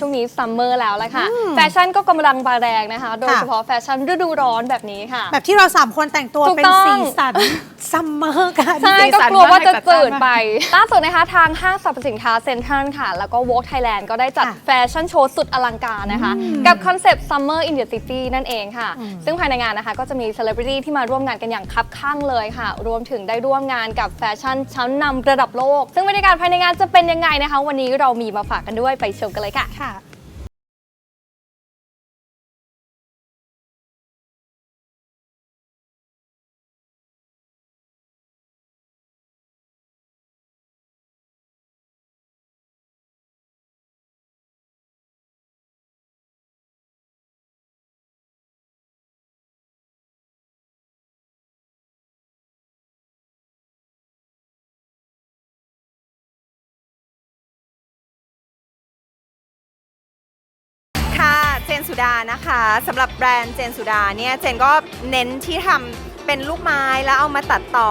ช่วงนี้ซัมเมอร์แล้วละค่ะ แฟชั่นก็กำลังมาแรงนะคะ โดยเฉพาะแฟชั่นฤดูร้อนแบบนี้ค่ะ แบบที่เราสามคนแต่งตัวถูกเป็นต้องสีสันซัมเมอร์กันใช่สีก็สันกลัวว่าจะมกจืดมกไป ล่าสุดนะคะทางห้างสรรพสินค้าเซ็นทรัลค่ะ แล้วก็ Vogue Thailand ก็ได้จัดค่ะแฟชั่นโชว์สุดอลังการนะคะ กับคอนเซปต์ Summer in the City นั่นเองค่ะ ซึ่งภายในงานนะคะ ก็จะมีเซเลบริตี้ที่มาร่วมงานกันอย่างคับข้างเลยค่ะ รวมถึงได้ร่วมงานกับแฟชั่นชั้นนำระดับโลก ซึ่งบรรยากาศภายในงานจะเป็นยังไงนะคะ วันนี้เรามีมาฝากกันด้วยไปชมกันเลยค่ะค่ะค่ะ ดานะคะสำหรับแบรนด์เจนสุดาเนี่ยเจนก็เน้นที่ทำเป็นลูกไม้แล้วเอามาตัดต่อ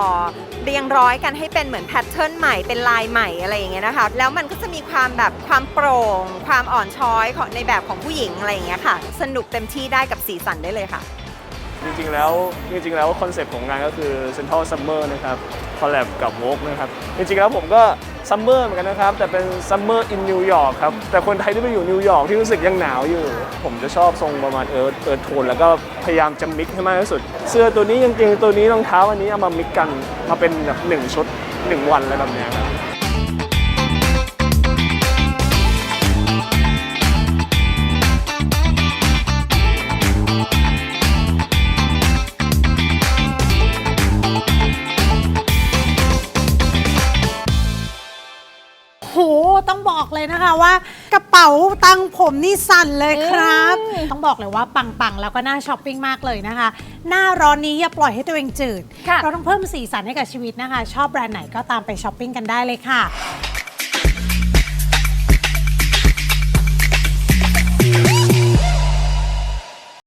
เรียงร้อยกันให้เป็นเหมือนแพทเทิร์นใหม่เป็นลายใหม่อะไรอย่างเงี้ยนะคะแล้วมันก็จะมีความแบบความโปร่ง ความอ่อนช้อยของในแบบของผู้หญิงอะไรอย่างเงี้ยค่ะ สนุกเต็มที่ได้กับสีสันได้เลยค่ะ จริงๆแล้วจริงๆแล้วคอนเซปต์ของงานก็คือ Central Summer นะครับคอลแลบกับ Vogue นะครับจริงๆแล้วผมก็ ซัมเมอร์เหมือนกันนะครับ แต่เป็นซัมเมอร์อินนิวยอร์กครับ แต่คนไทยที่ไปอยู่นิวยอร์กที่รู้สึกยังหนาวอยู่ ผมจะชอบทรงประมาณเอิร์ธเอิร์ธโทนแล้วก็พยายามจะมิกให้มากที่สุด เสื้อตัวนี้กางเกงตัวนี้รองเท้าอันนี้เอามามิกกันมาเป็นแบบหนึ่งชุดหนึ่งวันอะไรแบบเนี้ยครับ โห ต้องบอกเลยนะคะว่ากระเป๋าตังค์ผมนี่สั่นเลยครับ ต้องบอกเลยว่าปังๆ แล้วก็น่าช้อปปิ้งมากเลยนะคะ หน้าร้อนนี้อย่าปล่อยให้ตัวเองจืด ค่ะ เราต้องเพิ่มสีสันให้กับชีวิตนะคะ ชอบแบรนด์ไหนก็ตามไปช้อปปิ้งกันได้เลยค่ะ